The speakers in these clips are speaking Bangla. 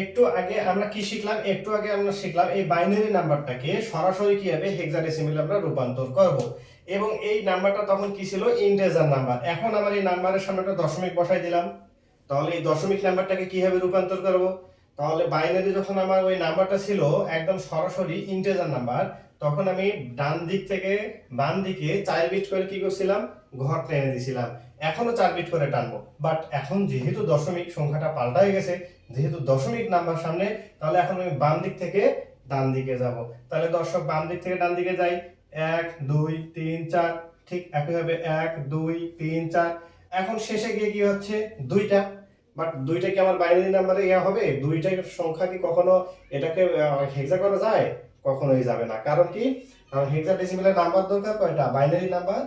একটু আগে আমরা কি শিখলাম? একটু আগে আমরা শিখলাম এই বাইনারি নাম্বারটাকে সরাসরি কীভাবে হেক্সাডেসিমেলে আমরা রূপান্তর করব। এবং এই নাম্বারটা তখন কি ছিল? ইন্টেজার নাম্বার এখন আমার এই নাম্বারের সামনে একটা দশমিক বসাই দিলাম। তাহলে এই দশমিক নাম্বারটাকে কীভাবে রূপান্তর করব? তাহলে বাইনারি যখন আমার ওই নাম্বারটা ছিল, একদম সরাসরি ইন্টেজার নাম্বার, তখন আমি ডান দিক থেকে, বাম দিকে চার বিট করে কি করছিলাম? ঘর টেনে দিছিলাম। এখনও চার বিট করে টানবো। বাট এখন যেহেতু দশমিক সংখ্যাটা পাল্টা হয়ে গেছে, যেহেতু দশমিক নাম্বার সামনে, তাহলে এখন আমি বাম দিক থেকে ডান দিকে যাব। তাহলে দর্শক, বাম দিক থেকে ডান দিকে যাই। এক, দুই, তিন, চার, ঠিক একইভাবে এক, দুই, তিন, চার। এখন শেষে গিয়ে কি হচ্ছে? দুইটা। বাট দুইটা কি আমার বাইনারি নাম্বারে ইয়া হবে? দুইটার সংখ্যা কি কখনো এটাকে হেক্সা করা যায়? কখনোই যাবে না। কারণ কি? কারণ হেক্সা ডেসিমেলের নাম্বার দরকার কয়টা? বাইনারি নাম্বার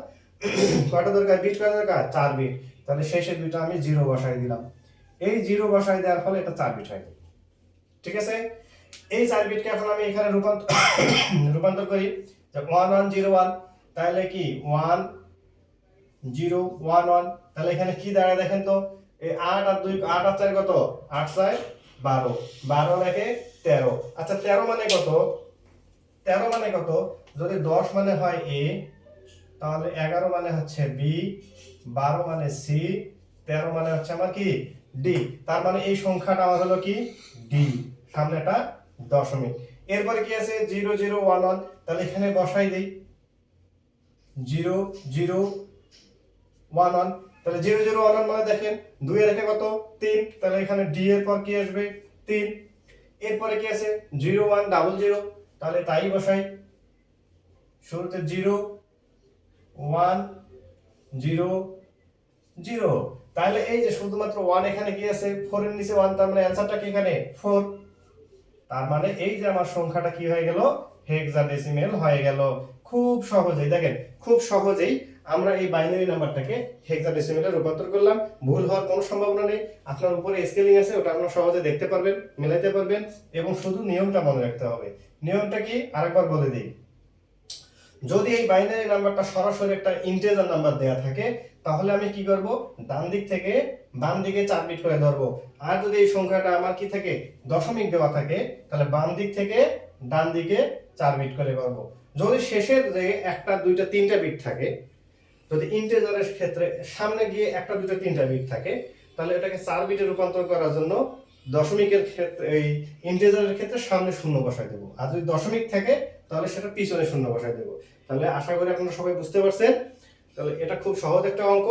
কয়টা দরকার? বিট কয়টা দরকার? চার বিট তাহলে শেষে দুইটা আমি জিরো বসাই দিলাম। এই জিরো বসাই দেওয়ার ফলে এটা চার বিট হয় ঠিক আছে? এই চার বিটকে এখন আমি এখানে রূপান্তর রূপান্তর করি। ওয়ান ওয়ান জিরো ওয়ান তাহলে কি? ওয়ান জিরো ওয়ান ওয়ান তাহলে এখানে কি দাঁড়ায় দেখেন তো? এই আট আর দুই, আট আর চার কত? আট চার, বারো। বারো রেখে তেরো? আচ্ছা তেরো মানে কত? তেরো মানে কত? যদি দশ মানে হয় এ, তাহলে এগারো মানে হচ্ছে বি, বারো মানে সি, তেরো মানে হচ্ছে আমার কি? ডি। তার মানে এই সংখ্যাটা আমার হলো কি? ডি। সামনেটা দশমিক। এরপরে কি আছে? Zero zero, one one. তাহলে এখানে বসাই দিই। Zero zero, one one. তাহলে জিরো জিরো ওয়ান মানে দেখেন দুই রেখে কত? তিন। তাহলে এখানে ডি এর পর কি আসবে? তিন। এরপরে কি আছে? Zero one double zero. তাহলে তাই বসাই। শুরুতে জিরো ওয়ান জিরো জিরো। তাহলে এই যে শুধুমাত্র ওয়ান এখানে কি আছে? ফোর এর নিচে ওয়ান, তার মানে অ্যান্সারটা কি এখানে? ফোর। তার মানে এই যে আমার সংখ্যাটা কি হয়ে গেল? হেক্সাডেসিমেল হয়ে গেল। খুব সহজেই, দেখেন, খুব সহজেই আমরা এই বাইনারি নাম্বারটাকে হেক্সাডেসিমেলে রূপান্তর করলাম। ভুল হওয়ার কোনো সম্ভাবনা নেই। আপনার উপরে স্কেলিং আছে, ওটা আপনারা সহজে দেখতে পারবেন মেলাতে পারবেন এবং শুধু নিয়মটা মনে রাখতে হবে। নিয়মটা কি? আরেকবার বলে দিই। যদি এই বাইনারি নাম্বারটা সরাসরি একটা ইন্টেজার নাম্বার দেয়া থাকে, তাহলে আমি কি করব? ডান দিক থেকে বাম দিকে চার বিট করে ধরবো। আর যদি এই সংখ্যাটা আমার কি থাকে? দশমিক দেওয়া থাকে, তাহলে বাম দিক থেকে ডান দিকে চার বিট করে করব যদি শেষের যে একটা, দুইটা, তিনটা বিট থাকে, যদি ইন্টেজারের ক্ষেত্রে সামনে গিয়ে একটা, দুইটা, তিনটা বিট থাকে, তাহলে এটাকে চার বিটে রূপান্তর করার জন্য দশমিকের ক্ষেত্রে, এই ইন্টেজারের ক্ষেত্রে সামনে শূন্য বসায় দেবো। আর যদি দশমিক থাকে, তাহলে সেটা পিছনে শূন্য বসায় দেবো। তাহলে আশা করি আপনারা সবাই বুঝতে পারছেন। তাহলে এটা খুব সহজ একটা অঙ্ক।